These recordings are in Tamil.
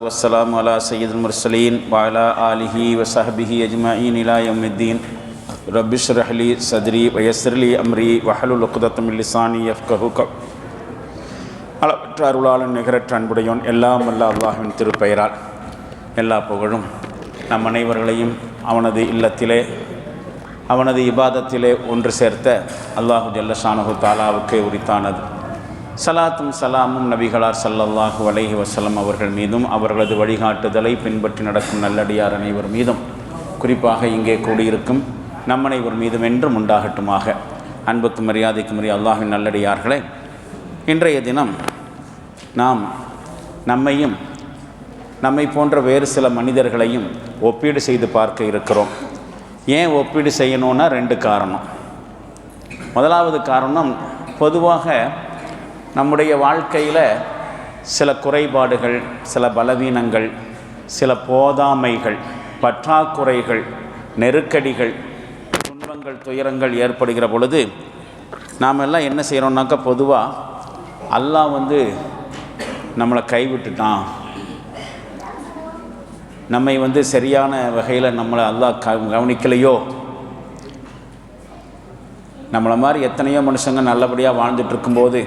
والسلام على سيد المرسلين وعلى آله وصحبه أجمعين إلى يوم الدين رب اشرح لي صدري ويسر لي أمري واحلل عقدة من لساني يفقهوا قولي அளவற்ற அருளாளன் நிகரற்ற அன்புடையோன் எல்லாம் வல்ல அல்லாஹ்வின் திருப்பெயரால் எல்லா புகழும் நம் அனைவர்களையும் அவனது இல்லத்திலே அவனது இபாதத்திலே ஒன்று சேர்த்த அல்லாஹு ஜல்லஷானஹு தாலாவுக்கே உரித்தானது சலாத்தும் சலாமும் நபிகளார் சல்லல்லாஹு அலஹி வசலம் அவர்கள் மீதும் அவர்களது வழிகாட்டுதலை பின்பற்றி நடக்கும் நல்லடியார் அனைவர் மீதும் குறிப்பாக இங்கே கூடியிருக்கும் நம் அனைவர் மீதும் என்றும் உண்டாகட்டுமாக. அன்புக்கும் மரியாதைக்கும் உரிய அல்லாஹின் நல்லடியார்களே இன்றைய தினம் நாம் நம்மையும் நம்மை போன்ற வேறு சில மனிதர்களையும் ஒப்பீடு செய்து பார்க்க இருக்கிறோம். ஏன் ஒப்பீடு செய்யணும்னா ரெண்டு காரணம். முதலாவது காரணம் பொதுவாக நம்முடைய வாழ்க்கையில் சில குறைபாடுகள் சில பலவீனங்கள் சில போதாமைகள் பற்றாக்குறைகள் நெருக்கடிகள் துன்பங்கள் துயரங்கள் ஏற்படுகிற பொழுது நாம் எல்லாம் என்ன செய்கிறோம்னாக்கா பொதுவாக அல்லாஹ் வந்து நம்மளை கைவிட்டுட்டான். நம்மை வந்து சரியான வகையில் நம்மளை அல்லாஹ் க கவனிக்கலையோ? நம்மளை மாதிரி எத்தனையோ மனுஷங்க நல்லபடியாக வாழ்ந்துட்டு இருக்கும்போது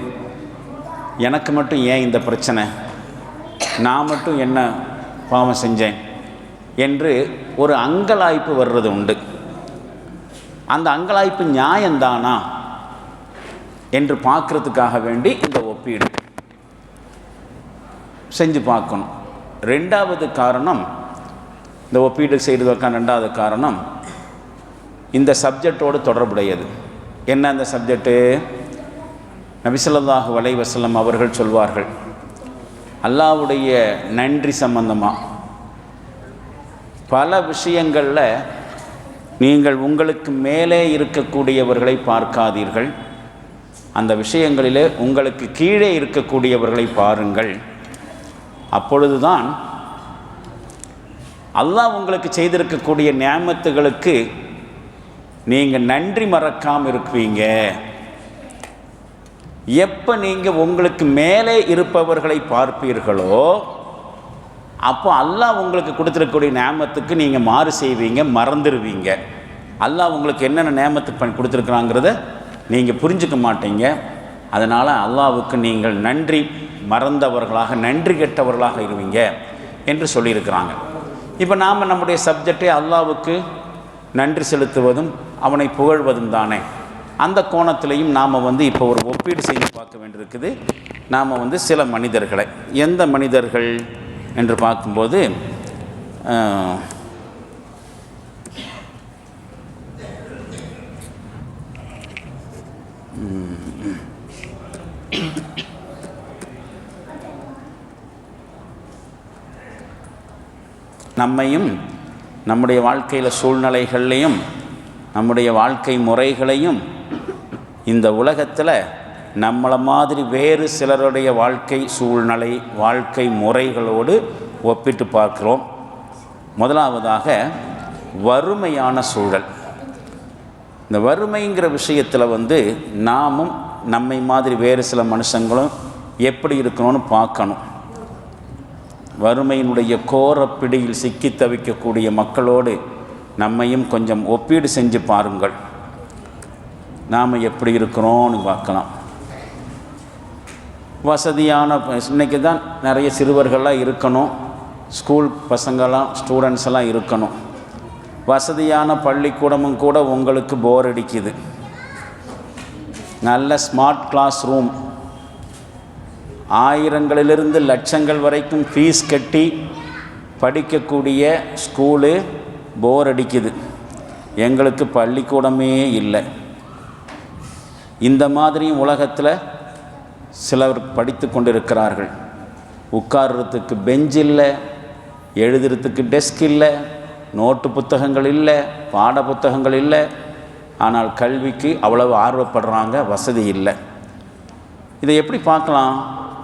எனக்கு மட்டும் ஏன் இந்த பிரச்சனை? நான் மட்டும் என்ன பாவம் செஞ்சேன்? என்று ஒரு அங்கலாய்ப்பு வர்றது உண்டு. அந்த அங்கலாய்ப்பு நியாயந்தானா? என்று பார்க்கறதுக்காக வேண்டி இந்த ஒப்பீடு. செஞ்சு பார்க்கணும். ரெண்டாவது காரணம் இந்த ஒப்பீடு செய்கிறதுக்கான ரெண்டாவது காரணம் இந்த சப்ஜெக்டோடு தொடர்புடையது. என்ன அந்த சப்ஜெக்டு நபிசல்லாஹு வலை வசலம் அவர்கள் சொல்வார்கள் அல்லாவுடைய நன்றி சம்பந்தமாக பல விஷயங்களில் நீங்கள் உங்களுக்கு மேலே இருக்கக்கூடியவர்களை பார்க்காதீர்கள். அந்த விஷயங்களிலே உங்களுக்கு கீழே இருக்கக்கூடியவர்களை பாருங்கள். அப்பொழுதுதான் அல்லாஹ் உங்களுக்கு செய்திருக்கக்கூடிய நியமத்துகளுக்கு நீங்கள் நன்றி மறக்காமல் இருக்குவீங்க எப்போ நீங்கள் உங்களுக்கு மேலே இருப்பவர்களை பார்ப்பீர்களோ அப்போ அல்லாஹ் உங்களுக்கு கொடுத்துருக்கக்கூடிய நேமத்துக்கு நீங்கள் மாறு செய்வீங்க மறந்துடுவீங்க அல்லாஹ் உங்களுக்கு என்னென்ன நேமத்துக்கு பண்ணி கொடுத்துருக்குறாங்கிறத நீங்கள் புரிஞ்சுக்க மாட்டீங்க. அதனால் அல்லாவுக்கு நீங்கள் நன்றி மறந்தவர்களாக நன்றி கெட்டவர்களாக இருவீங்க என்று சொல்லியிருக்கிறாங்க. இப்போ நாம் நம்முடைய சப்ஜெக்டை அல்லாவுக்கு நன்றி செலுத்துவதும் அவனை புகழ்வதும் தானே. அந்த கோணத்திலையும் நாம் வந்து இப்போ ஒரு ஒப்பீடு செய்து பார்க்க வேண்டியிருக்குது. நாம் வந்து சில மனிதர்களை எந்த மனிதர்கள் என்று பார்க்கும்போது நம்மையும் நம்முடைய வாழ்க்கையில் சூழ்நிலைகள்லையும் நம்முடைய வாழ்க்கை முறைகளையும் இந்த உலகத்தில் நம்மளை மாதிரி வேறு சிலருடைய வாழ்க்கை சூழ்நிலை வாழ்க்கை முறைகளோடு ஒப்பிட்டு பார்க்கிறோம். முதலாவதாக வறுமையான சூழல். இந்த வறுமைங்கிற விஷயத்தில் வந்து நாமும் நம்மை மாதிரி வேறு சில மனுஷங்களும் எப்படி இருக்கணும்னு பார்க்கணும். வறுமையினுடைய கோரப்பிடியில் சிக்கி தவிக்கக்கூடிய மக்களோடு நம்மையும் கொஞ்சம் ஒப்பீடு செஞ்சு பாருங்கள். நாம் எப்படி இருக்கிறோம்னு பார்க்கலாம். வசதியான இன்றைக்கி தான் நிறைய சிறுவர்கள்லாம் இருக்கணும். ஸ்கூல் பசங்களாம் ஸ்டூடெண்ட்ஸ் எல்லாம் இருக்கணும். வசதியான பள்ளிக்கூடமும் கூட உங்களுக்கு போர் அடிக்குது. நல்ல ஸ்மார்ட் கிளாஸ் ரூம் ஆயிரங்களிலிருந்து லட்சங்கள் வரைக்கும் ஃபீஸ் கட்டி படிக்கக்கூடிய ஸ்கூலு போர் அடிக்குது. எங்களுக்கு பள்ளிக்கூடமே இல்லை. இந்த மாதிரியும் உலகத்தில் சிலர் படித்து கொண்டிருக்கிறார்கள். உட்கார்றதுக்கு பெஞ்ச் இல்லை எழுதுறதுக்கு டெஸ்க் இல்லை நோட்டு புத்தகங்கள் இல்லை பாட புத்தகங்கள் இல்லை. ஆனால் கல்விக்கு அவ்வளவு ஆர்வப்படுறாங்க வசதி இல்லை. இதை எப்படி பார்க்கலாம்?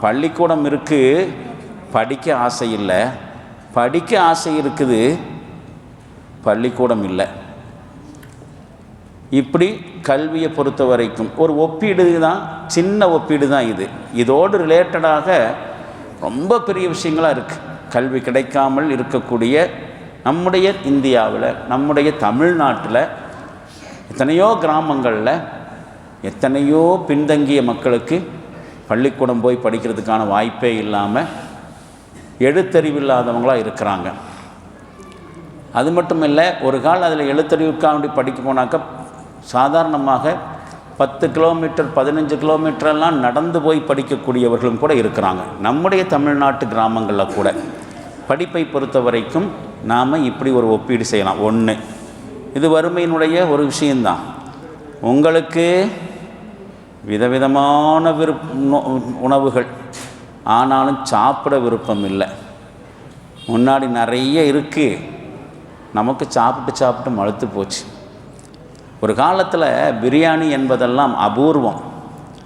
பள்ளிக்கூடம் இருக்குது படிக்க ஆசை இல்லை. படிக்க ஆசை இருக்குது பள்ளிக்கூடம் இல்லை. இப்படி கல்வியை பொறுத்த வரைக்கும் ஒரு ஒப்பீடு தான் சின்ன ஒப்பீடு தான் இது. இதோடு ரிலேட்டடாக ரொம்ப பெரிய விஷயங்களாக இருக்குது கல்வி கிடைக்காமல் இருக்கக்கூடிய நம்முடைய இந்தியாவில் நம்முடைய தமிழ்நாட்டில் எத்தனையோ கிராமங்களில் எத்தனையோ பின்தங்கிய மக்களுக்கு பள்ளிக்கூடம் போய் படிக்கிறதுக்கான வாய்ப்பே இல்லாமல் எழுத்தறிவில்லாதவங்களாக இருக்கிறாங்க. அது மட்டும் இல்லை ஒரு கால் அதில் எழுத்தறிவுக்காண்டி படிக்க போனாக்கா சாதாரணமாக பத்து கிலோமீட்டர் பதினஞ்சு கிலோமீட்டரெல்லாம் நடந்து போய் படிக்கக்கூடியவர்களும் கூட இருக்கிறாங்க. நம்முடைய தமிழ்நாட்டு கிராமங்களில் கூட. படிப்பை பொறுத்த வரைக்கும் நாம் இப்படி ஒரு ஒப்பீடு செய்யலாம். ஒன்று இது வறுமையினுடைய ஒரு விஷயந்தான் உங்களுக்கு விதவிதமான விருப் உணவுகள் ஆனாலும் சாப்பிட விருப்பம் இல்லை. முன்னாடி நிறைய இருக்குது நமக்கு சாப்பிட்டு சாப்பிட்டு மழுத்து போச்சு. ஒரு காலத்தில் பிரியாணி என்பதெல்லாம் அபூர்வம்.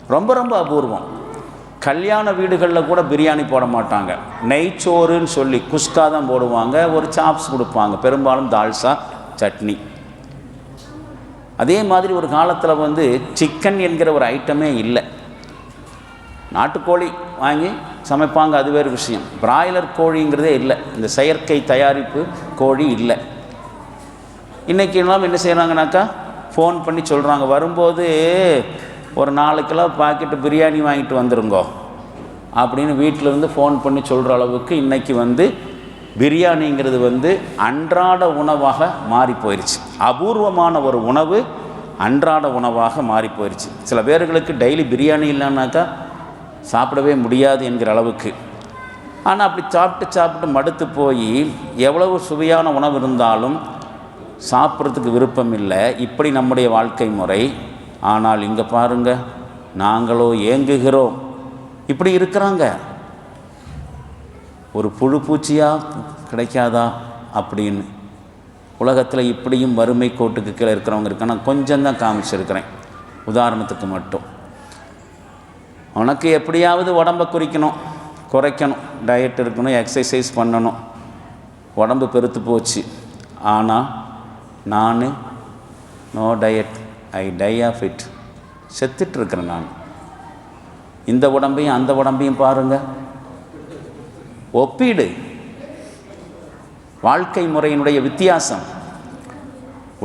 ரொம்ப ரொம்ப அபூர்வம். கல்யாண வீடுகளில் கூட பிரியாணி போட மாட்டாங்க. நெய்ச்சோறுன்னு சொல்லி குஸ்கா தான் போடுவாங்க. ஒரு சாப்ஸ் கொடுப்பாங்க. பெரும்பாலும் தால்சா சட்னி. அதே மாதிரி ஒரு காலத்தில் வந்து சிக்கன் என்கிற ஒரு ஐட்டமே இல்லை. நாட்டுக்கோழி வாங்கி சமைப்பாங்க. அது வேறு விஷயம். பிராய்லர் கோழிங்கிறதே இல்லை. இந்த செயற்கை தயாரிப்பு கோழி இல்லை. இன்றைக்கி எல்லாம் என்ன செய்கிறாங்கனாக்கா ஃபோன் பண்ணி சொல்கிறாங்க வரும்போது ஒரு நாலு கிலோ பாக்கெட்டு பிரியாணி வாங்கிட்டு வந்துருங்கோ. அப்படின்னு வீட்டிலேருந்து ஃபோன் பண்ணி சொல்கிற அளவுக்கு இன்றைக்கி வந்து பிரியாணிங்கிறது வந்து அன்றாட உணவாக மாறி போயிடுச்சு அபூர்வமான ஒரு உணவு அன்றாட உணவாக மாறி போயிடுச்சு சில பேர்களுக்கு டெய்லி பிரியாணி இல்லைன்னாக்கா சாப்பிடவே முடியாது என்கிற அளவுக்கு. ஆனால் அப்படி சாப்பிட்டு சாப்பிட்டு மடுத்து போய் எவ்வளவு சுவையான உணவு இருந்தாலும் சாப்பிட்றதுக்கு விருப்பம் இல்லை இப்படி நம்முடைய வாழ்க்கை முறை. ஆனால் இங்கே பாருங்க நாங்களோ ஏங்குகிறோம். இப்படி இருக்கிறாங்க. ஒரு புழு பூச்சியாக கிடைக்காதா அப்படின்னு. உலகத்தில் இப்படியும் வறுமை கோட்டுக்கு கீழே இருக்கிறவங்க இருக்க நான் கொஞ்சம் தான் காமிச்சிருக்கிறேன். உதாரணத்துக்கு மட்டும். உனக்கு எப்படியாவது உடம்பை குறிக்கணும் குறைக்கணும். டயட் இருக்கணும் எக்ஸசைஸ் பண்ணணும். உடம்பு பெருத்து போச்சு. ஆனால் நான் no diet I die of it செத்துட்ருக்கிறேன் நான். இந்த உடம்பையும் அந்த உடம்பையும் பாருங்கள் ஒப்பீடு. வாழ்க்கை முறையினுடைய வித்தியாசம்.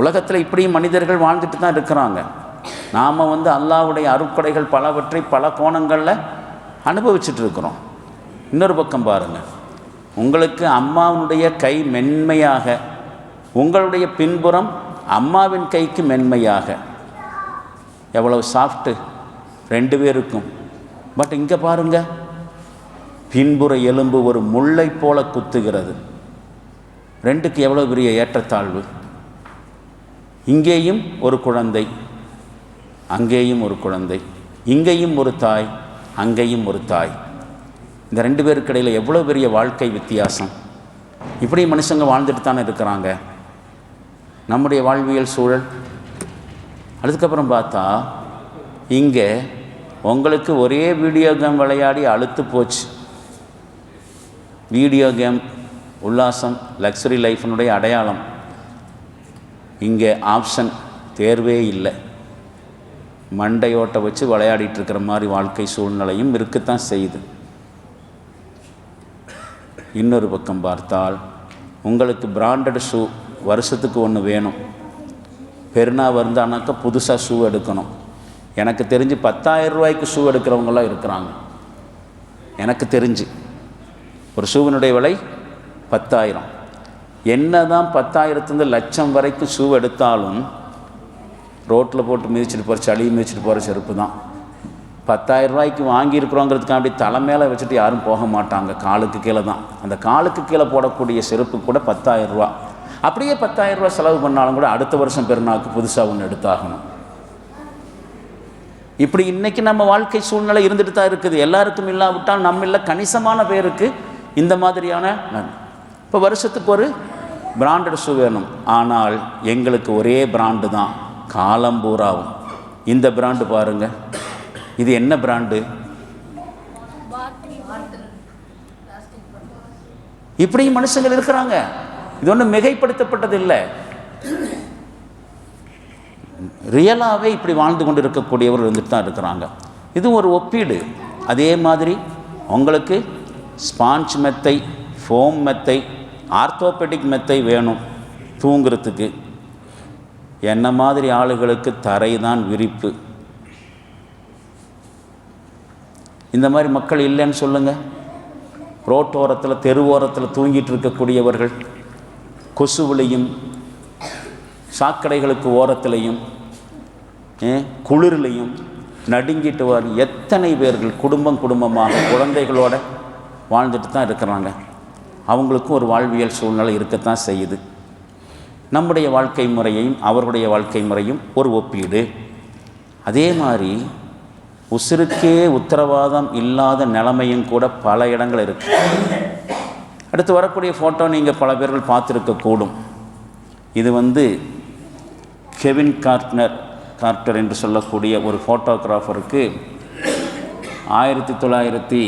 உலகத்தில் இப்படியும் மனிதர்கள் வாழ்ந்துட்டு தான் இருக்கிறாங்க. நாம் வந்து அல்லாஹ்வுடைய அருட்கொடைகள் பலவற்றை பல கோணங்களில் அனுபவிச்சுட்டு இருக்கிறோம் இன்னொரு பக்கம் பாருங்கள் உங்களுக்கு அம்மாவுடைய கை மென்மையாக உங்களுடைய பின்புறம் அம்மாவின் கைக்கு மென்மையாக. எவ்வளவு சாஃப்ட்டு ரெண்டு பேருக்கும். பட் இங்கே பாருங்க பின்புற எலும்பு ஒரு முல்லை போல குத்துகிறது. ரெண்டுக்கு எவ்வளோ பெரிய ஏற்றத்தாழ்வு? இங்கேயும் ஒரு குழந்தை அங்கேயும் ஒரு குழந்தை இங்கேயும் ஒரு தாய் அங்கேயும் ஒரு தாய். இந்த ரெண்டு பேருக்கு இடையில் எவ்வளோ பெரிய வாழ்க்கை வித்தியாசம்? இப்படி மனுஷங்க வாழ்ந்துட்டு தானே இருக்கிறாங்க. நம்முடைய வாழ்வியல் சூழல். அதுக்கப்புறம் பார்த்தா இங்கே உங்களுக்கு ஒரே வீடியோ கேம் விளையாடி அழுத்து போச்சு. வீடியோ கேம் உல்லாசம் லக்ஸரி லைஃப்னுடைய அடையாளம். இங்கே ஆப்ஷன் தேர்வே இல்லை. மண்டையோட்டை வச்சு விளையாடிட்டு இருக்கிற மாதிரி வாழ்க்கை சூழ்நிலையும் இருக்கத்தான் செய்யுது. இன்னொரு பக்கம் பார்த்தால் உங்களுக்கு பிராண்டட் ஷூ வருஷத்துக்கு ஒன்று வேணும். பெருநா வந்தானாக்கா புதுசாக ஷூ எடுக்கணும். எனக்கு தெரிஞ்சு பத்தாயிரம் ரூபாய்க்கு ஷூ எடுக்கிறவங்களாம் இருக்கிறாங்க. எனக்கு தெரிஞ்சு. ஒரு ஷூவினுடைய விலை பத்தாயிரம். என்ன தான் பத்தாயிரத்துலேருந்து லட்சம் வரைக்கும் ஷூ எடுத்தாலும் ரோட்டில் போட்டு மிதிச்சிட்டு போகிற சளி மிதிச்சிட்டு போகிற செருப்பு தான். பத்தாயிரம் ரூபாய்க்கு வாங்கியிருக்கிறோங்கிறதுக்கு அப்படி தலை மேலே வச்சுட்டு யாரும் போக மாட்டாங்க. காலுக்கு கீழே தான். அந்த காலுக்கு கீழே போடக்கூடிய செருப்பு கூட பத்தாயிரம் ரூபா. அப்படியே பத்தாயிரம் ரூபா செலவு பண்ணாலும் கூட அடுத்த வருஷம் பெருநாளுக்கு புதுசாக ஒன்று எடுத்தாகணும். இப்படி இன்றைக்கி நம்ம வாழ்க்கை சூழ்நிலை இருந்துட்டு தான் இருக்குது. எல்லாருக்கும் இல்லாவிட்டால் நம்ம இல்லை கணிசமான பேருக்கு இந்த மாதிரியான இப்போ வருஷத்துக்கு ஒரு பிராண்டட் ஷூ வேணும். ஆனால் எங்களுக்கு ஒரே பிராண்டு தான். காலம் பூராவும். இந்த பிராண்டு பாருங்க. இது என்ன பிராண்டு இப்படியும் மனுஷங்கள் இருக்கிறாங்க. இது ஒன்றும் மிகைப்படுத்தப்பட்டது இல்லை ரியலாகவே இப்படி வாழ்ந்து கொண்டு இருக்கக்கூடியவர் இருந்துட்டு தான் இருக்கிறாங்க. இது ஒரு ஒப்பீடு. அதே மாதிரி உங்களுக்கு ஸ்பாஞ்ச் மெத்தை ஃபோம் மெத்தை ஆர்த்தோபெடிக் மெத்தை வேணும் தூங்குறதுக்கு. என்ன மாதிரி ஆளுகளுக்கு தரை தான் விரிப்பு? இந்த மாதிரி மக்கள் இல்லைன்னு சொல்லுங்கள் ரோட்டோரத்தில் தெருவோரத்தில் தூங்கிட்டு இருக்கக்கூடியவர்கள். கொசுவிலையும் சாக்கடைகளுக்கு ஓரத்திலையும் குளிர்லையும் நடுங்கிட்டு வர எத்தனை பேர்கள் குடும்பம் குடும்பமாக குழந்தைகளோட வாழ்ந்துட்டு தான் இருக்கிறாங்க. அவங்களுக்கும் ஒரு வாழ்வியல் சூழ்நிலை இருக்கத்தான் செய்யுது. நம்முடைய வாழ்க்கை முறையையும் அவருடைய வாழ்க்கை முறையும் ஒரு ஒப்பீடு. அதே மாதிரி உசிருக்கே உத்தரவாதம் இல்லாத நிலைமையும் கூட பல இடங்கள் இருக்குது அடுத்து வரக்கூடிய ஃபோட்டோ நீங்கள் பல பேர்கள் பார்த்துருக்கக்கூடும். இது வந்து கெவின் கார்ட்னர் கார்ட்டர் என்று சொல்லக்கூடிய ஒரு ஃபோட்டோகிராஃபருக்கு ஆயிரத்தி தொள்ளாயிரத்தி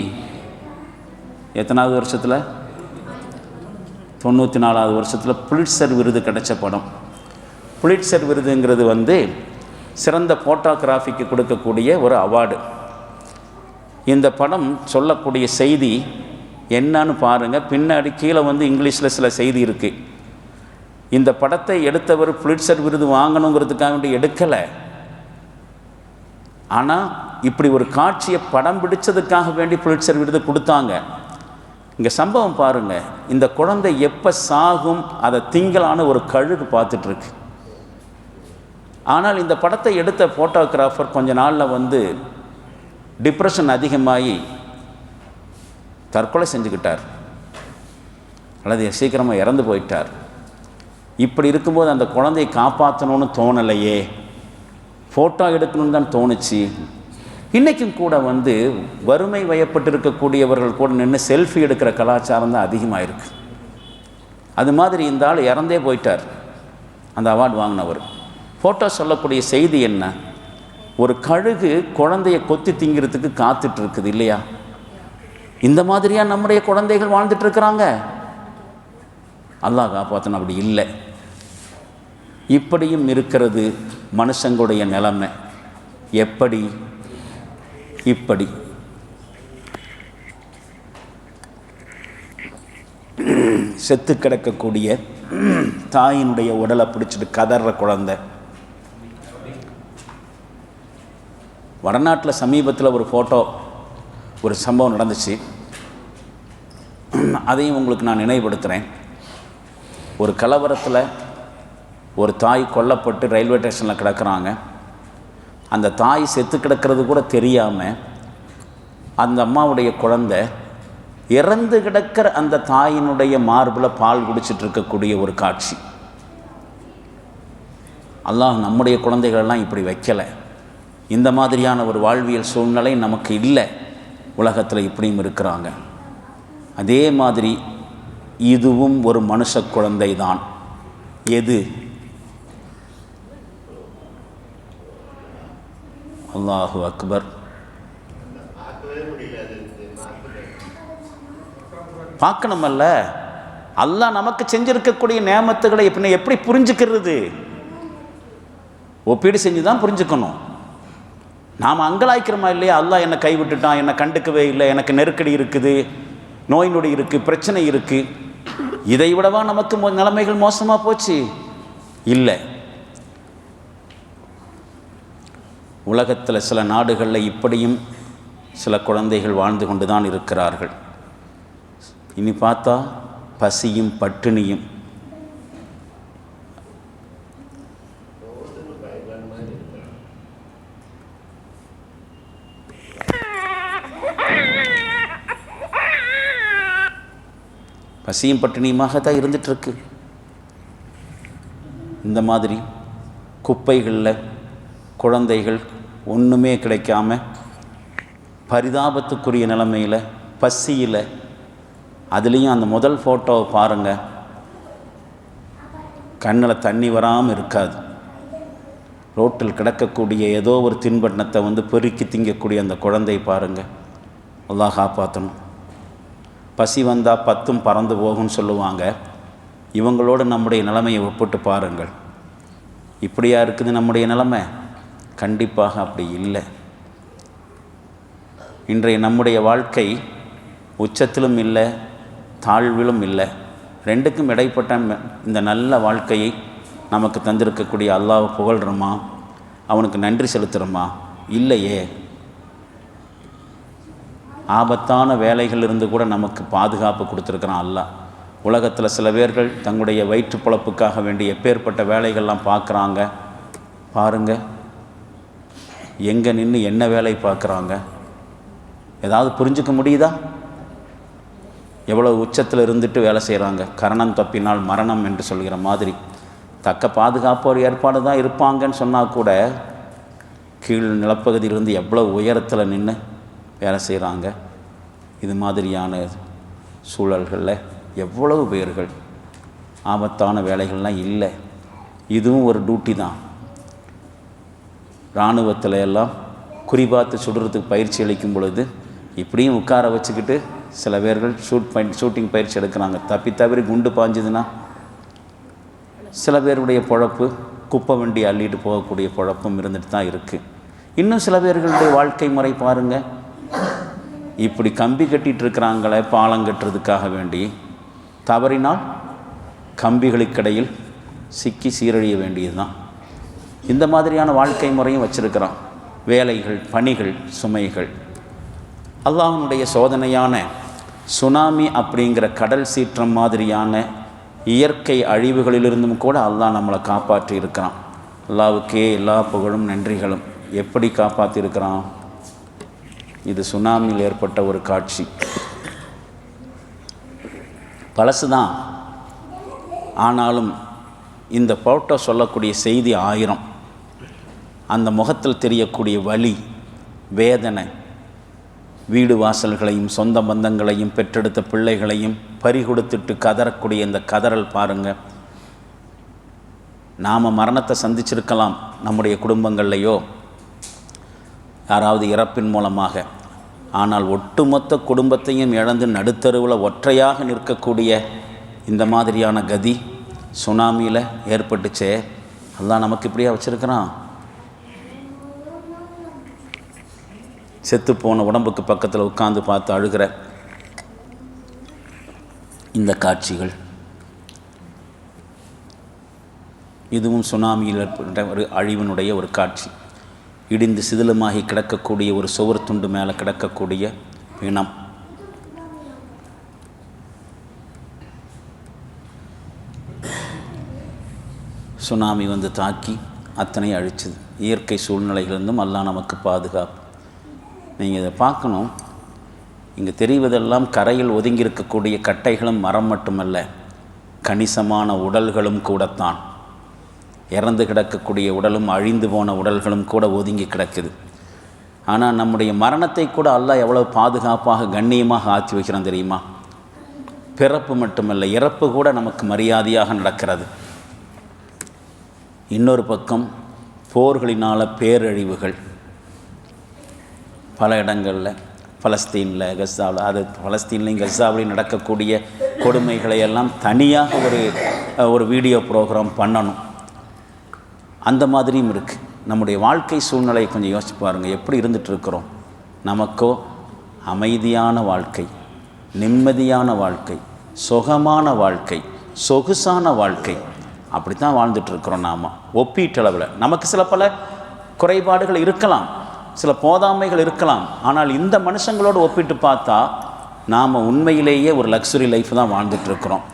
எத்தனாவது வருஷத்தில்? தொண்ணூற்றி நாலாவது வருஷத்தில் புலிட்சர் விருது கிடைச்ச படம். புலிட்சர் விருதுங்கிறது வந்து சிறந்த ஃபோட்டோகிராஃபிக்கு கொடுக்கக்கூடிய ஒரு அவார்டு இந்த படம் சொல்லக்கூடிய செய்தி என்னன்னு பாருங்கள் பின்னாடி கீழே வந்து இங்கிலீஷில் சில செய்தி இருக்குது இந்த படத்தை எடுத்தவர் புலிட்சர் விருது வாங்கணுங்கிறதுக்காக வேண்டி எடுக்கலை. ஆனால் இப்படி ஒரு காட்சியை படம் பிடிச்சதுக்காக வேண்டி புலிட்சர் விருது கொடுத்தாங்க. இங்கே சம்பவம் பாருங்கள் இந்த குழந்தை எப்போ சாகும் அதை திங்களான ஒரு கழுகு பார்த்துட்ருக்கு ஆனால் இந்த படத்தை எடுத்த ஃபோட்டோகிராஃபர் கொஞ்ச நாளில் வந்து டிப்ரெஷன் அதிகமாகி தற்கொலை செஞ்சுக்கிட்டார். அல்லது சீக்கிரமாக இறந்து போயிட்டார். இப்படி இருக்கும்போது அந்த குழந்தையை காப்பாற்றணும்னு தோணலையே. ஃபோட்டோ எடுக்கணும்னு தான் தோணுச்சு. இன்றைக்கும் கூட வந்து வறுமை வயப்பட்டிருக்கக்கூடியவர்கள் கூட நின்று செல்ஃபி எடுக்கிற கலாச்சாரம் தான் அதிகமாக இருக்குது அது மாதிரி இந்த ஆள் இறந்தே போயிட்டார். அந்த அவார்டு வாங்கினவர். ஃபோட்டோ சொல்லக்கூடிய செய்தி என்ன? ஒரு கழுகு குழந்தைய கொத்தி திங்கிறதுக்கு காத்துட்ருக்குது இல்லையா? இந்த மாதிரியாக நம்முடைய குழந்தைகள் வாழ்ந்துட்டு இருக்கிறாங்க அல்லாஹ் காப்பாற்றணும் அப்படி இல்லை. இப்படியும் இருக்கிறது மனுஷங்களுடைய நிலைமை. எப்படி? இப்படி. செத்து கிடக்கக்கூடிய தாயினுடைய உடலை பிடிச்சிட்டு கதற குழந்தை. வடநாட்டில் சமீபத்தில் ஒரு ஃபோட்டோ ஒரு சம்பவம் நடந்துச்சு. அதையும் உங்களுக்கு நான் நினைவுபடுத்துகிறேன் ஒரு கலவரத்தில் ஒரு தாய் கொல்லப்பட்டு ரயில்வே ஸ்டேஷனில் கிடக்கிறாங்க. அந்த தாய் செத்து கிடக்கிறது கூட தெரியாமல் அந்த அம்மாவுடைய குழந்தை இறந்து கிடக்கிற அந்த தாயினுடைய மார்பில் பால் குடிச்சிட்டு இருக்கக்கூடிய ஒரு காட்சி. அல்லாஹ் நம்முடைய குழந்தைகளெல்லாம் இப்படி வைக்கலை. இந்த மாதிரியான ஒரு வாழ்வியல் சூழ்நிலை நமக்கு இல்லை. உலகத்தில் இப்படியும் இருக்கிறாங்க. அதே மாதிரி இதுவும் ஒரு மனுஷ குழந்தை தான் எது? அல்லாஹு அக்பர். பார்க்கணுமல்ல. அல்லாஹ் நமக்கு செஞ்சிருக்கக்கூடிய நேமத்துகளை எப்படி எப்படி புரிஞ்சுக்கிறது? ஒப்பீடு செஞ்சு தான் புரிஞ்சுக்கணும். நாம் அங்கலாய்க்கிறோமா இல்லையா? அல்லாஹ் என்னை கைவிட்டுட்டான் என்னை கண்டுக்கவே இல்லை எனக்கு நெருக்கடி இருக்குது நோய் நொடி இருக்குது பிரச்சனை இருக்குது இதை விடவா நமக்கு மோ- நிலைமைகள் மோசமாக போச்சு? இல்லை. உலகத்தில் சில நாடுகளில் இப்படியும் சில குழந்தைகள் வாழ்ந்து கொண்டு தான் இருக்கிறார்கள். இனி பார்த்தா பசியும் பட்டினியும் பசியும் பட்டினியுமாக தான் இருந்துகிட்ருக்கு இந்த மாதிரி குப்பைகளில் குழந்தைகள் ஒன்றுமே கிடைக்காம பரிதாபத்துக்குரிய நிலைமையில் பசியில் அதுலேயும் அந்த முதல் ஃபோட்டோவை பாருங்கள் கண்ணில் தண்ணி வராமல் இருக்காது. ரோட்டில் கிடக்கக்கூடிய ஏதோ ஒரு தின்பண்ணத்தை வந்து பெருக்கி திங்கக்கூடிய அந்த குழந்தை பாருங்கள் அல்லாஹ் காப்பாற்றணும் பசி வந்தால் பத்தும் பறந்து போகும்னு சொல்லுவாங்க. இவங்களோடு நம்முடைய நிலைமையை ஒப்பிட்டு பாருங்கள். இப்படியா இருக்குது நம்முடைய நிலைமை? கண்டிப்பாக அப்படி இல்லை. இன்றைய நம்முடைய வாழ்க்கை உச்சத்திலும் இல்லை தாழ்விலும் இல்லை. ரெண்டுக்கும் இடைப்பட்ட இந்த நல்ல வாழ்க்கையை நமக்கு தந்திருக்கக்கூடிய அல்லாஹ் புகழ்கிறோமா அவனுக்கு நன்றி செலுத்துகிறோமா இல்லையே. ஆபத்தான வேலைகள் இருந்து கூட நமக்கு பாதுகாப்பு கொடுத்துருக்குறான் அல்ல உலகத்தில் சில பேர்கள் தங்களுடைய வயிற்று பொழப்புக்காக வேண்டி எப்பேற்பட்ட வேலைகள்லாம் பார்க்குறாங்க. பாருங்க. எங்கே நின்று என்ன வேலை பார்க்குறாங்க? ஏதாவது புரிஞ்சுக்க முடியுதா? எவ்வளோ உச்சத்தில் இருந்துட்டு வேலை செய்கிறாங்க கரணம் தப்பினால் மரணம் என்று சொல்கிற மாதிரி. தக்க பாதுகாப்பு ஒரு ஏற்பாடு தான் இருப்பாங்கன்னு சொன்னால் கூட கீழ் நிலப்பகுதியிலிருந்து எவ்வளோ உயரத்தில் நின்று வேலை செய்கிறாங்க இது மாதிரியான சூழல்களில் எவ்வளவு பேர்கள் ஆபத்தான வேலைகள்லாம் இல்லை. இதுவும் ஒரு டியூட்டி தான். இராணுவத்தில் எல்லாம் குறிபார்த்து சுடுறதுக்கு பயிற்சி அளிக்கும் பொழுது இப்படியும் உட்கார வச்சுக்கிட்டு சில பேர்கள் ஷூட் பயிர் ஷூட்டிங் பயிற்சி எடுக்கிறாங்க. தப்பி தவிர குண்டு பாஞ்சதுன்னா சில பேருடைய பொழப்பு குப்பை வண்டி அள்ளிட்டு போகக்கூடிய பொழப்பும் இருந்துட்டு தான் இருக்குது இன்னும் சில பேர்களுடைய வாழ்க்கை முறை பாருங்கள் இப்படி கம்பி கட்டிட்டு இருக்கிறாங்களே பாலம் கட்டுறதுக்காக வேண்டி தவறினால் கம்பிகளுக்கிடையில் சிக்கி சீரழிய வேண்டியது தான் இந்த மாதிரியான வாழ்க்கை முறையும் வச்சுருக்கிறான். வேலைகள் பணிகள் சுமைகள். அல்லாஹனுடைய சோதனையான சுனாமி அப்படிங்கிற கடல் சீற்றம் மாதிரியான இயற்கை அழிவுகளிலிருந்தும் கூட அல்லாஹ் நம்மளை காப்பாற்றி இருக்கிறான் அல்லாவுக்கே எல்லா புகழும் நன்றிகளும். எப்படி காப்பாற்றியிருக்கிறான்? இது சுனாமியில் ஏற்பட்ட ஒரு காட்சி. பழசு தான். ஆனாலும் இந்த போட்டோ சொல்லக்கூடிய செய்தி ஆயிரம். அந்த முகத்தில் தெரியக்கூடிய வலி வேதனை வீடு வாசல்களையும் சொந்த பந்தங்களையும் பெற்றெடுத்த பிள்ளைகளையும் பறிகொடுத்துட்டு கதறக்கூடிய இந்த கதறல் பாருங்கள் நாம் மரணத்தை சந்திச்சிருக்கலாம் நம்முடைய குடும்பங்கள்லையோ யாராவது இறப்பின் மூலமாக. ஆனால் ஒட்டுமொத்த குடும்பத்தையும் இழந்து நடுத்தருவில் ஒற்றையாக நிற்கக்கூடிய இந்த மாதிரியான கதி சுனாமியில் ஏற்பட்டுச்சே. அதெல்லாம் நமக்கு இப்படியா வச்சுருக்கிறான். செத்துப்போன உடம்புக்கு பக்கத்தில் உட்காந்து பார்த்து அழுகிற இந்த காட்சிகள். இதுவும் சுனாமியில் ஏற்பட்ட ஒரு அழிவினுடைய ஒரு காட்சி. இடிந்து சிதிலமாகி கிடக்கக்கூடிய ஒரு சுவர் துண்டு மேலே கிடக்கக்கூடிய பிணம் சுனாமி வந்து தாக்கி அத்தனை அழிச்சது. இயற்கை சூழ்நிலைகளிலிருந்தும் எல்லாம் நமக்கு பாதுகாப்பு. நீங்கள் இதை பார்க்கணும். இங்கே தெரிவதெல்லாம் கரையில் ஒதுங்கி இருக்கக்கூடிய கட்டைகளும் மரம் மட்டுமல்ல கணிசமான உடல்களும் கூடத்தான். இறந்து கிடக்கக்கூடிய உடலும் அழிந்து போன உடல்களும் கூட ஒதுங்கி கிடக்குது. ஆனால் நம்முடைய மரணத்தை கூட அல்லாஹ் எவ்வளோ பாதுகாப்பாக கண்ணியமாக ஆற்றி வைக்கிறான் தெரியுமா? பிறப்பு மட்டுமல்ல இறப்பு கூட நமக்கு மரியாதையாக நடக்கிறது. இன்னொரு பக்கம் போர்களினால் பேரழிவுகள். பல இடங்களில் பலஸ்தீனில் கஸ்ஸாவில் அது பலஸ்தீன்லையும் கஸாவிலையும் நடக்கக்கூடிய கொடுமைகளை எல்லாம் தனியாக ஒரு ஒரு வீடியோ ப்ரோக்ராம் பண்ணணும். அந்த மாதிரியும் இருக்குது நம்முடைய வாழ்க்கை சூழ்நிலையை கொஞ்சம் யோசிச்சு பாருங்கள் எப்படி இருந்துட்டு இருக்கிறோம்? நமக்கோ அமைதியான வாழ்க்கை நிம்மதியான வாழ்க்கை சுகமான வாழ்க்கை சொகுசான வாழ்க்கை அப்படித்தான் தான் வாழ்ந்துட்டுருக்குறோம் நாம். ஒப்பீட்டளவில். நமக்கு சில பல குறைபாடுகள் இருக்கலாம். சில போதாமைகள் இருக்கலாம். ஆனால் இந்த மனுஷங்களோடு ஒப்பிட்டு பார்த்தா நாம் உண்மையிலேயே ஒரு லக்ஸுரி லைஃப் தான் வாழ்ந்துட்டுருக்குறோம்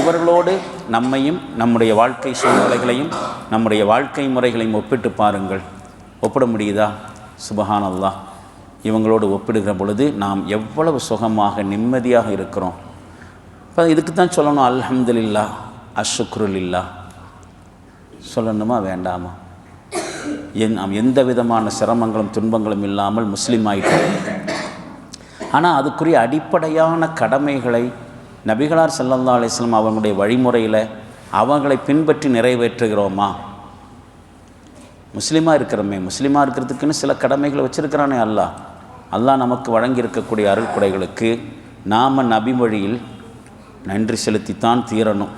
இவர்களோடு நம்மையும் நம்முடைய வாழ்க்கை சூழ்நிலைகளையும் நம்முடைய வாழ்க்கை முறைகளையும் ஒப்பிட்டு பாருங்கள். ஒப்பிட முடியுதா? சுபஹானல்லா இவங்களோடு ஒப்பிடுகிற பொழுது நாம் எவ்வளவு சுகமாக நிம்மதியாக இருக்கிறோம். இப்போ இதுக்கு தான் சொல்லணும் அல்ஹம்துலில்லா அஷ்ஷுக்ருலில்லா. சொல்லணுமா? வேண்டாமா? என் நாம் எந்த விதமான சிரமங்களும் துன்பங்களும் இல்லாமல் முஸ்லீம் ஆகிட்டோம் ஆனால் அதுக்குரிய அடிப்படையான கடமைகளை நபிகளார் ஸல்லல்லாஹு அலிஸ்லாம் அவங்களுடைய வழிமுறையில் அவங்களை பின்பற்றி நிறைவேற்றுகிறோமா? முஸ்லீமாக இருக்கிறோமே முஸ்லீமாக இருக்கிறதுக்குன்னு சில கடமைகளை வச்சுருக்கிறானே அல்லா அல்லா நமக்கு வழங்கி இருக்கக்கூடிய நாம் நபி வழியில் நன்றி செலுத்தித்தான் தீரணும்.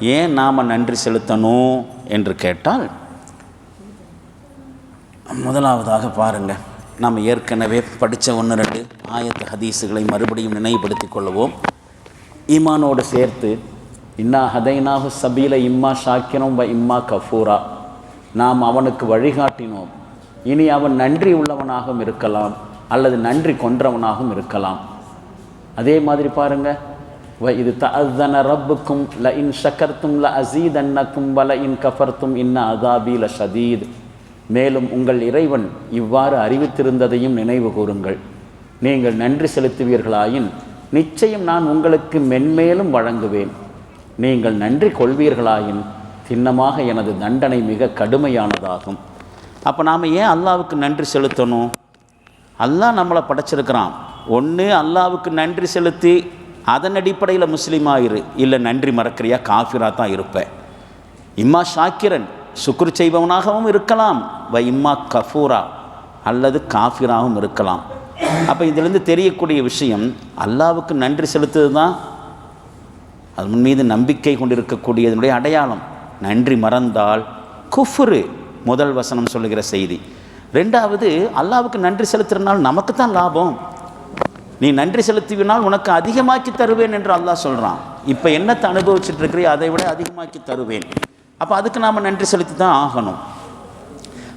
ஏன் நாம் நன்றி செலுத்தணும் என்று கேட்டால் முதலாவதாக பாருங்கள் நாம் ஏற்கனவே படித்த ஒன்று ரெண்டு ஆயத்த ஹதீஸுகளை மறுபடியும் நினைவுபடுத்திக் கொள்வோம் ஈமானோடு சேர்த்து இன்னா ஹதைனாஹு சபீல இம்மா ஷாக்கிரம் வ இம்மா கஃபூரா. நாம் அவனுக்கு வழிகாட்டினோம். இனி அவன் நன்றி உள்ளவனாகவும் இருக்கலாம் அல்லது நன்றி கொன்றவனாகவும் இருக்கலாம். அதே மாதிரி பாருங்க வ இது தன ரப்புக்கும் ல இன் ஷக்கர்த்தும் ல அசீதன்னக்கும் வல இன் கஃபர்த்தும் இன்ன அதாபி ல ஷதீத் மேலும் உங்கள் இறைவன் இவ்வாறு அறிவித்திருந்ததையும் நினைவு கூறுங்கள். நீங்கள் நன்றி செலுத்துவீர்களாயின் நிச்சயம் நான் உங்களுக்கு மென்மேலும் வழங்குவேன். நீங்கள் நன்றி கொள்வீர்களாயின் சின்னமாக எனது தண்டனை மிக கடுமையானதாகும். அப்போ நாம் ஏன் அல்லாவுக்கு நன்றி செலுத்தணும்? அல்லாஹ் நம்மளை படைச்சிருக்கிறான். ஒன்று அல்லாவுக்கு நன்றி செலுத்தி அதன் அடிப்படையில் முஸ்லீமாயிரு இல்லை நன்றி மறக்கிறியா? காஃபிரா தான் இருப்பேன் இம்மா ஷாக்கிரன் சுக்குர் செய்பவனாகவும் இருக்கலாம். வ இம்மா கஃபூரா அல்லது காஃபிராகவும் இருக்கலாம். அப்போ இதிலிருந்து தெரியக்கூடிய விஷயம் அல்லாவுக்கு நன்றி செலுத்துவது தான் அதன் மீது நம்பிக்கை கொண்டிருக்கக்கூடியதனுடைய அடையாளம். நன்றி மறந்தால் குஃப்ரு முதல் வசனம் சொல்லுகிற செய்தி. ரெண்டாவது அல்லாவுக்கு நன்றி செலுத்துறதுனால நமக்கு தான் லாபம். நீ நன்றி செலுத்துவினால் உனக்கு அதிகமாக்கி தருவேன் என்று அல்லாஹ் சொல்கிறான் இப்போ என்னத்தை அனுபவிச்சுட்டு இருக்கிறியோ அதை விட அதிகமாக்கி தருவேன். அப்போ அதுக்கு நாம் நன்றி செலுத்தி தான் ஆகணும்.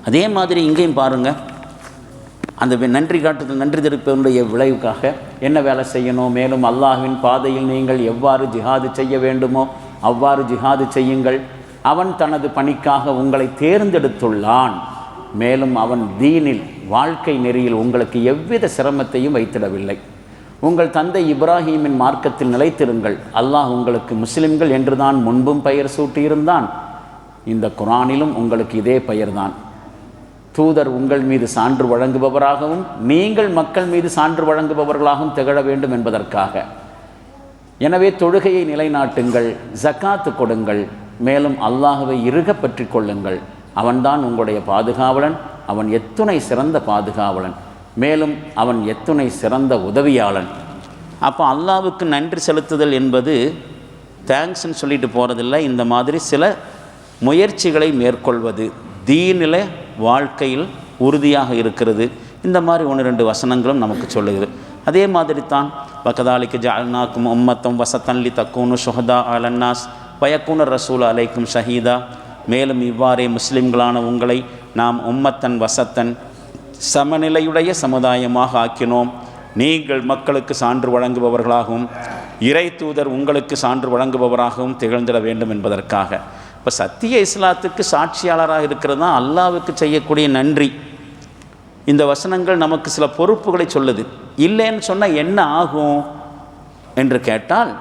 அதே மாதிரி இங்கேயும் பாருங்கள் அந்த நன்றி காட்டுதல் நன்றி தெரிவிப்பதனுடைய விளைவுக்காக என்ன வேலை செய்யணும்? மேலும் அல்லாஹின் பாதையில் நீங்கள் எவ்வாறு ஜிஹாது செய்ய வேண்டுமோ அவ்வாறு ஜிஹாது செய்யுங்கள். அவன் தனது பணிக்காக உங்களை தேர்ந்தெடுத்துள்ளான். மேலும் அவன் தீனில் வாழ்க்கை நெறியில் உங்களுக்கு எவ்வித சிரமத்தையும் வைத்திடவில்லை. உங்கள் தந்தை இப்ராஹீமின் மார்க்கத்தில் நிலைத்திருங்கள். அல்லாஹ் உங்களுக்கு முஸ்லிம்கள் என்றுதான் முன்பும் பெயர் சூட்டியிருந்தான். இந்த குரானிலும் உங்களுக்கு இதே பெயர்தான். தூதர் உங்கள் மீது சான்று வழங்குபவராகவும் நீங்கள் மக்கள் மீது சான்று வழங்குபவர்களாகவும் திகழ வேண்டும் என்பதற்காக. எனவே தொழுகையை நிலைநாட்டுங்கள் ஜக்காத்து கொடுங்கள் மேலும் அல்லாஹுவை இறுக பற்றி கொள்ளுங்கள். அவன்தான் உங்களுடைய பாதுகாவலன் அவன் எத்துணை சிறந்த பாதுகாவலன் மேலும் அவன் எத்துணை சிறந்த உதவியாளன். அப்போ அல்லாவுக்கு நன்றி செலுத்துதல் என்பது தேங்க்ஸ்ன்னு சொல்லிட்டு போகிறதில்ல இந்த மாதிரி சில முயற்சிகளை மேற்கொள்வது. தீனில் வாழ்க்கையில் உறுதியாக இருக்கிறது. இந்த மாதிரி ஒன்று ரெண்டு வசனங்களும் நமக்கு சொல்லுகிறது. அதே மாதிரி தான் வக்கதாலிக்கு ஜாலனாக்கும் உம்மத்தம் வசத்தன்லி தக்கூனு சுஹதா அலன்னாஸ் பயக்குனர் ரசூல் அலைக்கும் ஷஹீதா. மேலும் இவ்வாறே முஸ்லிம்களான உங்களை நாம் உம்மத்தன் வசத்தன் சமநிலையுடைய சமுதாயமாக ஆக்கினோம். நீங்கள் மக்களுக்கு சான்று வழங்குபவர்களாகவும் இறை தூதர் உங்களுக்கு சான்று வழங்குபவராகவும் திகழ்ந்திட வேண்டும் என்பதற்காக. இப்போ சத்திய இஸ்லாத்துக்கு சாட்சியாளராக இருக்கிறது தான் அல்லாவுக்கு செய்யக்கூடிய நன்றி. இந்த வசனங்கள் நமக்கு சில பொறுப்புகளை சொல்லுது. இல்லைன்னு சொன்னால் என்ன ஆகும்? என்று கேட்டால்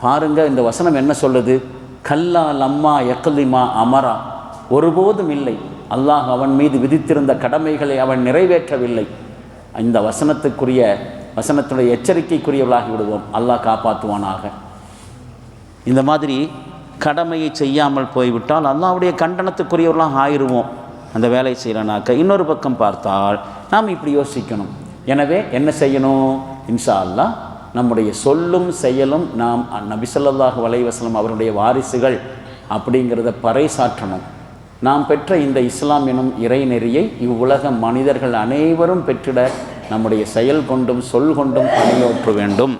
பாருங்க இந்த வசனம் என்ன சொல்லுது? கல்லா லம்மா எக்கலிமா அமரா. ஒருபோதும் இல்லை. அல்லாஹ் அவன் மீது விதித்திருந்த கடமைகளை அவன் நிறைவேற்றவில்லை. இந்த வசனத்துக்குரிய வசனத்துடைய எச்சரிக்கைக்குரியவளாகி விடுவோம். அல்லாஹ் காப்பாற்றுவானாக. இந்த மாதிரி கடமையை செய்யாமல் போய்விட்டால் அல்லாவுடைய கண்டனத்துக்குரியவர்களாக ஆயிடுவோம் அந்த வேலையை செய்யலனாக்க இன்னொரு பக்கம் பார்த்தால் நாம் இப்படி யோசிக்கணும். எனவே என்ன செய்யணும்? இன்ஷா அல்லாஹ் நம்முடைய சொல்லும் செயலும் நாம் நபிசல்லாஹ் வலைவசலம் அவருடைய வாரிசுகள் அப்படிங்கிறத பறைசாற்றணும். நாம் பெற்ற இந்த இஸ்லாம் எனும் இறைநெறியை இவ்வுலக மனிதர்கள் அனைவரும் பெற்றிட நம்முடைய செயல் கொண்டும் சொல் கொண்டும் பணியாற்ற வேண்டும்.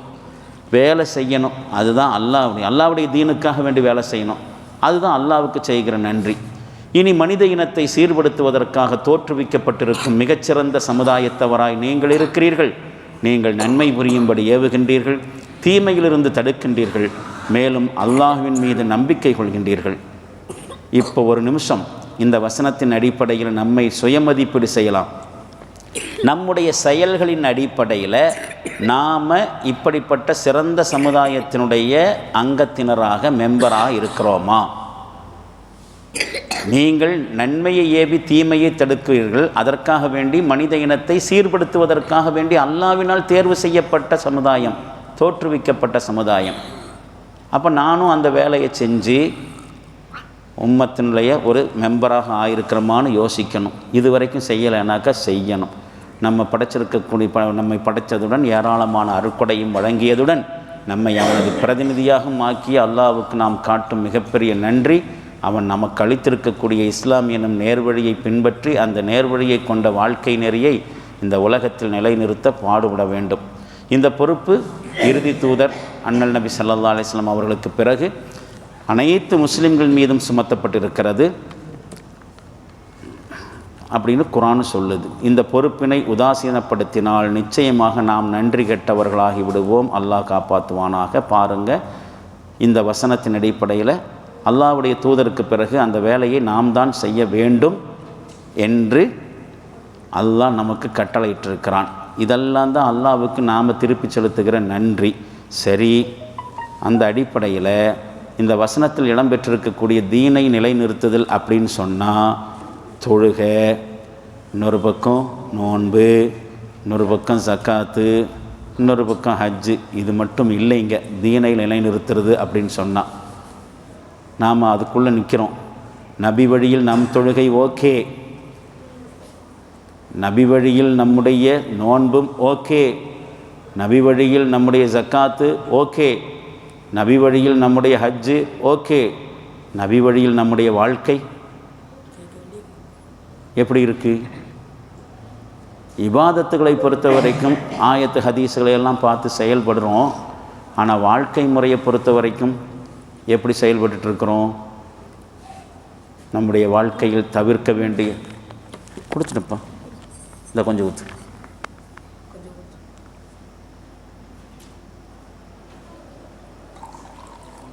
வேலை செய்யணும். அதுதான் அல்லாவுடைய அல்லாவுடைய தீனுக்காக வேண்டி வேலை செய்யணும். அதுதான் அல்லாவுக்கு செய்கிற நன்றி. இனி மனித இனத்தை சீர்படுத்துவதற்காக தோற்றுவிக்கப்பட்டிருக்கும் மிகச்சிறந்த சமுதாயத்தவராய் நீங்கள் இருக்கிறீர்கள். நீங்கள் நன்மை புரியும்படி ஏவுகின்றீர்கள். தீமையிலிருந்து தடுக்கின்றீர்கள். மேலும் அல்லாஹ்வின் மீது நம்பிக்கை கொள்கின்றீர்கள். இப்போ ஒரு நிமிஷம். இந்த வசனத்தின் அடிப்படையில் நம்மை சுயமதிப்பீடு செய்யலாம். நம்முடைய செயல்களின் அடிப்படையில் நாம் இப்படிப்பட்ட சிறந்த சமுதாயத்தினுடைய அங்கத்தினராக மெம்பராக இருக்கிறோமா? நீங்கள் நன்மையை ஏவி தீமையை தடுக்கிறீர்கள். அதற்காக வேண்டி மனித இனத்தை சீர்படுத்துவதற்காக வேண்டி அல்லாவினால் தேர்வு செய்யப்பட்ட சமுதாயம் தோற்றுவிக்கப்பட்ட சமுதாயம். அப்போ நானும் அந்த வேலையை செஞ்சு உம்மத்தினுடைய ஒரு மெம்பராக ஆயிருக்கிறோமான்னு யோசிக்கணும். இது வரைக்கும் செய்யலைனாக்கா செய்யணும். நம்ம படைச்சிருக்கக்கூடிய ப நம்மை படைத்ததுடன் ஏராளமான அருட்கொடையும் வழங்கியதுடன் நம்மை அவனது பிரதிநிதியாகவும் ஆக்கி அல்லாவுக்கு நாம் காட்டும் மிகப்பெரிய நன்றி. அவன் நமக்கு அளித்திருக்கக்கூடிய இஸ்லாம் எனும் நேர்வழியை பின்பற்றி அந்த நேர்வழியை கொண்ட வாழ்க்கை நெறியை இந்த உலகத்தில் நிலைநிறுத்த பாடுபட வேண்டும். இந்த பொறுப்பு இறுதி தூதர் அண்ணல் நபி சல்லா அலிஸ்லாம் அவர்களுக்கு பிறகு அனைத்து முஸ்லிம்கள் மீதும் சுமத்தப்பட்டிருக்கிறது. அப்படின்னு குரான் சொல்லுது. இந்த பொறுப்பினை உதாசீனப்படுத்தினால் நிச்சயமாக நாம் நன்றி கெட்டவர்களாகி விடுவோம். அல்லாஹ் காப்பாற்றுவானாக பாருங்க இந்த வசனத்தின் அடிப்படையில் அல்லாவுடைய தூதருக்கு பிறகு அந்த வேலையை நாம் தான் செய்ய வேண்டும் என்று அல்லாஹ் நமக்கு கட்டளையிட்டிருக்கிறான். இதெல்லாம் தான் அல்லாவுக்கு நாம் திருப்பி செலுத்துகிற நன்றி. சரி அந்த அடிப்படையில் இந்த வசனத்தில் இடம்பெற்றிருக்கக்கூடிய தீனை நிலைநிறுத்துதல் அப்படின்னு சொன்னால் தொழுக. இன்னொரு பக்கம் நோன்பு இன்னொரு பக்கம் சக்காத்து இன்னொரு பக்கம் ஹஜ்ஜு. இது மட்டும் இல்லைங்க. தீனை நிலைநிறுத்துறது அப்படின்னு சொன்னால் நாம் அதுக்குள்ளே நிற்கிறோம் நபி வழியில் நம் தொழுகை ஓகே. நபி வழியில் நம்முடைய நோன்பும் ஓகே. நபி வழியில் நம்முடைய ஜக்காத்து ஓகே. நபி வழியில் நம்முடைய ஹஜ்ஜு ஓகே. நபி வழியில் நம்முடைய வாழ்க்கை எப்படி இருக்குது இபாதத்துகளை பொறுத்த வரைக்கும் ஆயத்து ஹதீஸுகளை எல்லாம் பார்த்து செயல்படுறோம். ஆனால் வாழ்க்கை முறையை பொறுத்த வரைக்கும் எப்படி செயல்பட்டுகிட்ருக்குறோம் நம்முடைய வாழ்க்கையில் தவிர்க்க வேண்டிய கொடுத்துட்டப்பா இந்த கொஞ்சம் ஊற்று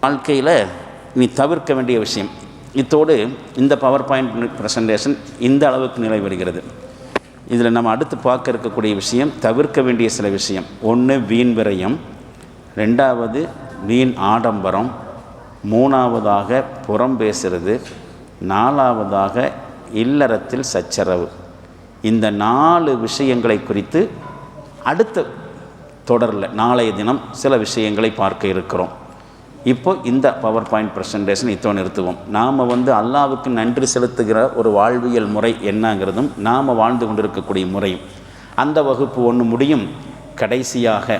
வாழ்க்கையில் நீ தவிர்க்க வேண்டிய விஷயம் இத்தோடு இந்த பவர் பாயிண்ட் ப்ரெசன்டேஷன் இந்த அளவுக்கு நிலை வருகிறது இதில் நம்ம அடுத்து பார்க்க இருக்கக்கூடிய விஷயம் தவிர்க்க வேண்டிய சில விஷயம். ஒன்று வீண் விரயம். ரெண்டாவது வீண் ஆடம்பரம். மூணாவதாக புறம் பேசுறது. நாலாவதாக இல்லறத்தில் சச்சரவு. இந்த நாலு விஷயங்களை குறித்து அடுத்த தொடரில் நாளைய தினம் சில விஷயங்களை பார்க்க இருக்கிறோம். இப்போ இந்த பவர் பாயிண்ட் ப்ரெசன்டேஷன் இத்தோ நிறுத்துவோம். நாம் வந்து அல்லாவுக்கு நன்றி செலுத்துகிற ஒரு வாழ்வியல் முறை என்னங்கிறதும் நாம் வாழ்ந்து கொண்டிருக்கக்கூடிய முறையும் அந்த வகுப்பு ஒன்று முடியும். கடைசியாக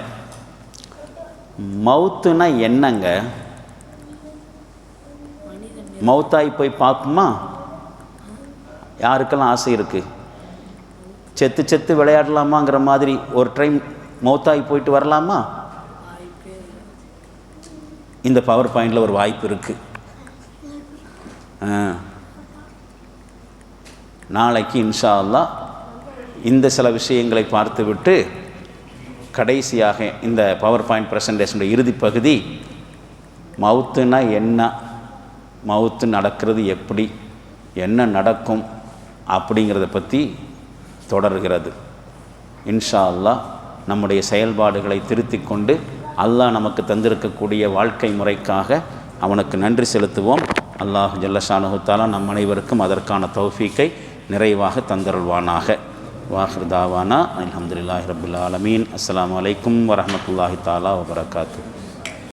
மவுத்துனா என்னங்க? மவுத்தாய் போய் பார்ப்போமா யாருக்கெல்லாம் ஆசை இருக்குது செத்து செத்து விளையாடலாமாங்கிற மாதிரி ஒரு டைம் மௌத்தாய் போயிட்டு வரலாமா? இந்த பவர் பாயிண்டில் ஒரு வாய்ப்பு இருக்குது நாளைக்கு இன்ஷா அல்லாஹ் இந்த சில விஷயங்களை பார்த்துவிட்டு கடைசியாக இந்த பவர் பாயிண்ட் ப்ரெசன்டேஷனுடைய இறுதி பகுதி மவுத்துனா என்ன மவுத்து நடக்கிறது எப்படி என்ன நடக்கும் அப்படிங்கிறத பற்றி தொடர்கிறது. இன்ஷா அல்லாஹ் நம்முடைய செயல்பாடுகளை திருத்திக் கொண்டு அல்லாஹ் நமக்கு தந்திருக்கக்கூடிய வாழ்க்கை முறைக்காக அவனுக்கு நன்றி செலுத்துவோம். அல்லாஹ் ஜல்லஷானுத்தாலா நம் அனைவருக்கும் அதற்கான தௌஃபீக்கை நிறைவாக தந்தருள்வானாக. வாஹிர் தாவானா அலமதுல்லாஹி ரபுல் ஆலமீன். அஸ்ஸலாமு அலைக்கும் தாலா வபரகாத்து